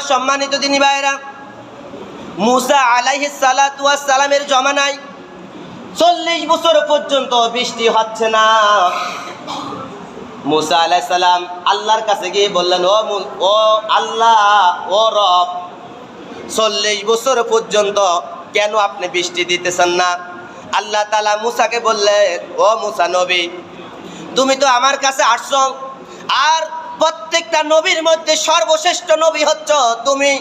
আমার সম্মানিত দিনী ভাইরা মুসা আলাইহিস সালাতু ওয়াস সালামের জমানায় চল্লিশ বছর পর্যন্ত বৃষ্টি হচ্ছে না। মুসা আলাইহিস সালাম আল্লাহর কাছে গিয়ে বললেন, ও ও আল্লাহ, ও রব, চল্লিশ বছর পর্যন্ত কেন আপনি বৃষ্টি দিতেছেন না? আল্লাহ তালা মুসাকে বললেন, ও মুসা নবী, তুমি তো আমার কাছে আসছো, আর প্রত্যেকটা নবীর মধ্যে সর্বশ্রেষ্ঠ নবী হচ্ছ তুমি।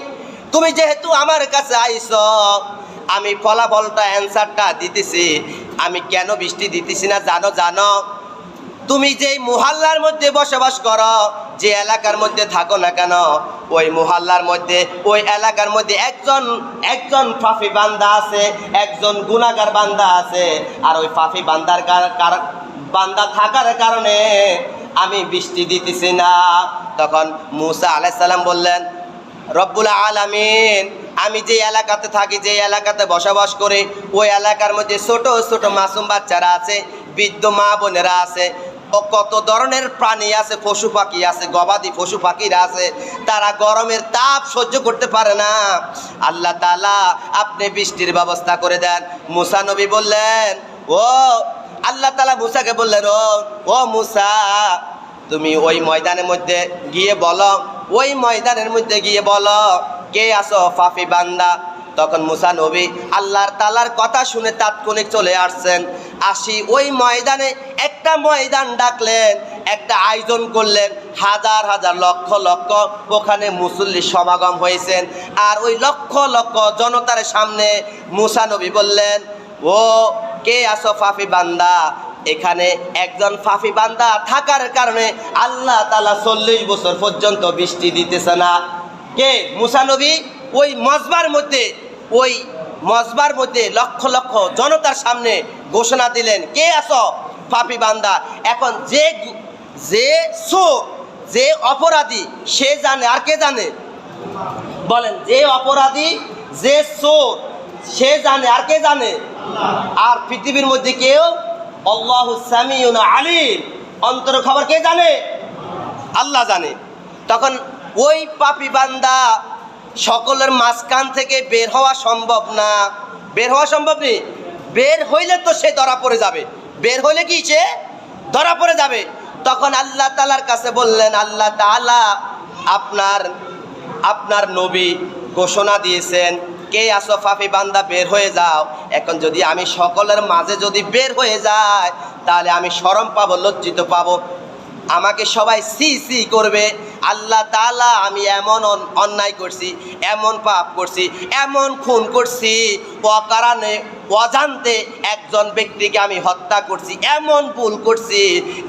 তুমি যেহেতু আমার কাছে আইস আমি ফলাফলটা, অ্যান্সারটা দিতেছি। আমি কেন বৃষ্টি দিতেছি না জানো জানো? তুমি যেই মুহাল্লার মধ্যে বসবাস করো, যে এলাকার মধ্যে থাকো না কেন, ওই মুহাল্লার মধ্যে, ওই এলাকার মধ্যে একজন একজন ফাফি বান্দা আছে, একজন গুনাগার বান্দা আছে। আর ওই ফাফি বান্দার বান্দা থাকার কারণে আমি বৃষ্টি দিতেছি না। তখন মুসা আলাইসাল্লাম বললেন, রব্বুল আলামিন, আমি যে এলাকাতে থাকি, যে এলাকাতে বসবাস করি, ওই এলাকার মধ্যে ছোট ছোট মাসুম বাচ্চারা আছে, বৃদ্ধ মা বোনেরা আছে, ও কত ধরনের প্রাণী আছে, পশু পাখি আছে, গবাদি পশু পাখিরা আছে, তারা গরমের তাপ সহ্য করতে পারে না। আল্লাহ তালা আপনি বৃষ্টির ব্যবস্থা করে দেন। মুসা নবী বললেন, ও, আল্লাহ তালা মুসাকে বললেন, ও ও মুসা তুমি ওই ময়দানের মধ্যে গিয়ে বলো, ওই ময়দানের মধ্যে গিয়ে বলো, কে আসো ফাফি বান্দা? তখন মুসা নবী আল্লাহর তালার কথা শুনে তাৎক্ষণিক চলে আসছেন। আসি ওই ময়দানে একটা ময়দান ডাকলেন, একটা আয়োজন করলেন। হাজার হাজার লক্ষ লক্ষ ওখানে মুসল্লি সমাগম হয়েছেন। আর ওই লক্ষ লক্ষ জনতার সামনে মুসা নবী বললেন, ও কে আসো ফাফি বান্দা? এখানে একজন ফাফি বান্দা থাকার কারণে আল্লাহ তালা চল্লিশ বছর পর্যন্ত বৃষ্টি দিতেছে না। কে? মুসানবী ওই মজবার মধ্যে, ওই মজবার মধ্যে লক্ষ লক্ষ জনতার সামনে ঘোষণা দিলেন, কে আসো ফাফি বান্দা? এখন যে যে চোর, যে অপরাধী, সে জানে আর কে জানে? বলেন, যে অপরাধী, যে চোর, সে জানে আর কে জানে? আর পৃথিবীর মধ্যে কেউ আল্লাহ সামিউন আলিম। অন্তর খবর কে জানে? আল্লাহ জানে। তখন ওই পাপি বান্দা সকলের মাঝখান থেকে বের হওয়া সম্ভব না। বের হওয়া সম্ভব নেই। বের হইলে তো সে ধরা পড়ে যাবে। বের হইলে কি সে? ধরা পড়ে যাবে। তখন আল্লাহ তালার কাছে বললেন, আল্লাহ তালা আপনার আপনার নবী ঘোষণা দিয়েছেন কে আসো ফাফি বান্দা, বের হয়ে যাও। এখন যদি আমি সকলের মাঝে যদি বের হয়ে যায় তাহলে আমি শরম পাবো, লজ্জিত পাবো। আমাকে সবাই সি সি করবে। আল্লাহ তালা আমি এমন অন্যায় করছি, এমন পাপ করছি, এমন খুন করছি। অকারণে অজান্তে একজন ব্যক্তিকে আমি হত্যা করছি, এমন ভুল করছি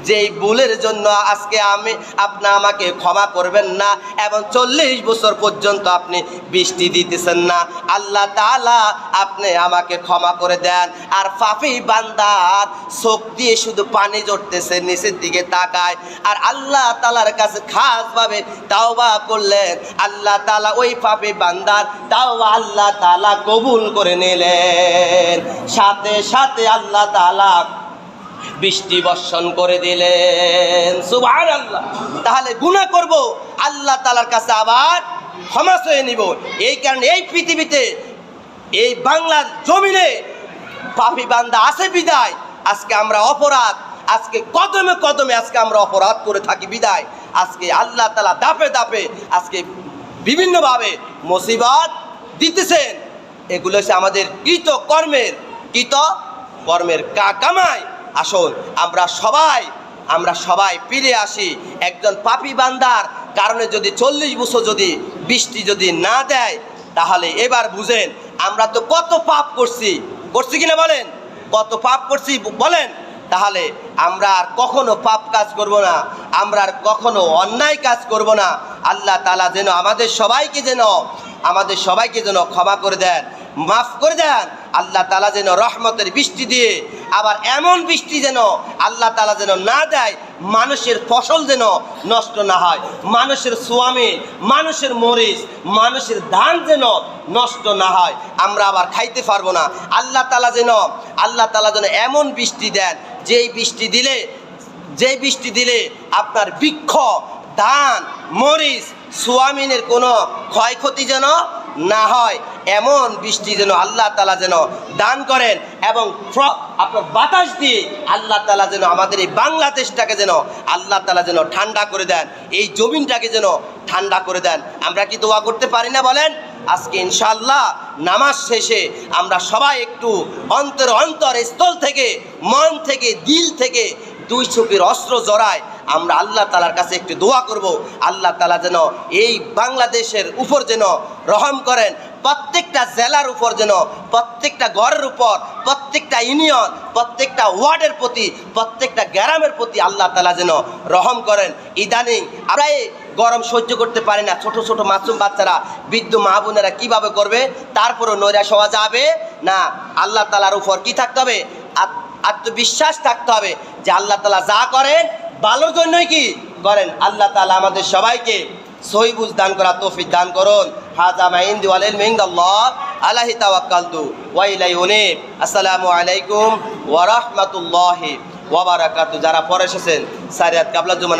যেই ভুলের জন্য আজকে আমি, আপনি আমাকে ক্ষমা করবেন না এবং চল্লিশ বছর পর্যন্ত আপনি বৃষ্টি দিতেছেন না। আল্লাহ তালা আপনি আমাকে ক্ষমা করে দেন। আর ফাফি বান্দার চোখ দিয়ে শুধু পানি জড়তেছে, নিচের দিকে তাকায়। আর আল্লাহ তালার কাছে খাসভাবে তাওবা করলেন। আল্লাহ তালা ওই ফাফি বান্দার তাওবা আল্লাহ তালা কবুল করে নিলেন। সাথে সাথে আল্লাহ তালা বৃষ্টি বর্ষণ করে দিলেন। সুবহান আল্লাহ তাহলে গুনাহ করব, আল্লাহ তালার কাছে আবার ক্ষমা চেয়ে নিব। এই কারণে এই পৃথিবীতে, এই বাংলার জমিনে পাপি বান্দা আছে বিদায়। আজকে আমরা অপরাধ, আজকে কদমে কদমে আজকে আমরা অপরাধ করে থাকি বিদায়। আজকে আল্লাহ তালা দাপে দাপে আজকে বিভিন্নভাবে মুসিবত দিতেছেন। এগুলো হচ্ছে আমাদের কৃত কর্মের কৃত কর্মের কা কামাই। আমরা সবাই আমরা সবাই ফিরে আসি। একজন পাপি বান্দার কারণে যদি চল্লিশ বছর যদি বৃষ্টি যদি না দেয়, তাহলে এবার বুঝেন, আমরা তো কত পাপ করছি। করছি কিনা বলেন? কত পাপ করছি বলেন? তাহলে আমরা আর কখনো পাপ কাজ করব না, আমরা আর কখনো অন্যায় কাজ করব না। আল্লাহ তালা যেন আমাদের সবাইকে যেন, আমাদের সবাইকে যেন ক্ষমা করে দেন। মাফ করে দেন। আল্লাহ তালা যেন রহমতের বৃষ্টি দিয়ে আবার এমন বৃষ্টি যেন আল্লাহ তালা যেন না দেয়, মানুষের ফসল যেন নষ্ট না হয়, মানুষের সোয়ামে, মানুষের মরিচ, মানুষের ধান যেন নষ্ট না হয়। আমরা আবার খাইতে পারব না। আল্লাহ তালা যেন, আল্লাহ তালা যেন এমন বৃষ্টি দেন, যেই বৃষ্টি দিলে যে বৃষ্টি দিলে আপনার বৃক্ষ, ধান, মরিচ, সোয়ামিনের কোনো ক্ষয়ক্ষতি যেন না হয়, এমন বৃষ্টি যেন আল্লাহ তালা যেন দান করেন এবং আপনার বাতাস দিয়ে আল্লাহ তালা যেন আমাদের এই বাংলাদেশটাকে যেন আল্লাহ তালা যেন ঠান্ডা করে দেন, এই জমিনটাকে যেন ঠান্ডা করে দেন। আমরা কি দোয়া করতে পারি না বলেন? আজকে ইনশাল্লাহ নামাজ শেষে আমরা সবাই একটু অন্তর অন্তর স্থল থেকে, মন থেকে, দিল থেকে দুই ছবির অস্ত্র জড়ায় আমরা আল্লাহ তালার কাছে একটু দোয়া করব। আল্লাহ তালা যেন এই বাংলাদেশের উপর যেন রহম করেন, প্রত্যেকটা জেলার উপর যেন, প্রত্যেকটা ঘরের উপর, প্রত্যেকটা ইউনিয়ন, প্রত্যেকটা ওয়ার্ডের প্রতি, প্রত্যেকটা গ্রামের প্রতি আল্লাহ তালা যেন রহম করেন। ইদানিং আমরা গরম সহ্য করতে পারি না, ছোট ছোট মাসুম বাচ্চারা, বৃদ্ধ মা বোনেরা কীভাবে করবে? তারপরও নৈরাশ হওয়া যাবে না? আল্লাহ তালার উপর কি থাকতে হবে? আত্মবিশ্বাস থাকতে হবে যে আল্লাহ তালা যা করেন ভালোর জন্যই কি করেন। আল্লাহ তালা আমাদের সবাইকে সহিবুজ দান করা তৌফিক দান করুন। হাজা মাইন দিওয়ালেল মিংদাল্লাহ আলাহি তাওয়াক্কালতু ওয়া ইলাই উনিব। আসসালামু আলাইকুম ওয়া রাহমাতুল্লাহি ওয়া যারা পরে এসেছেন, সারিয়াত কাবলা জুমানা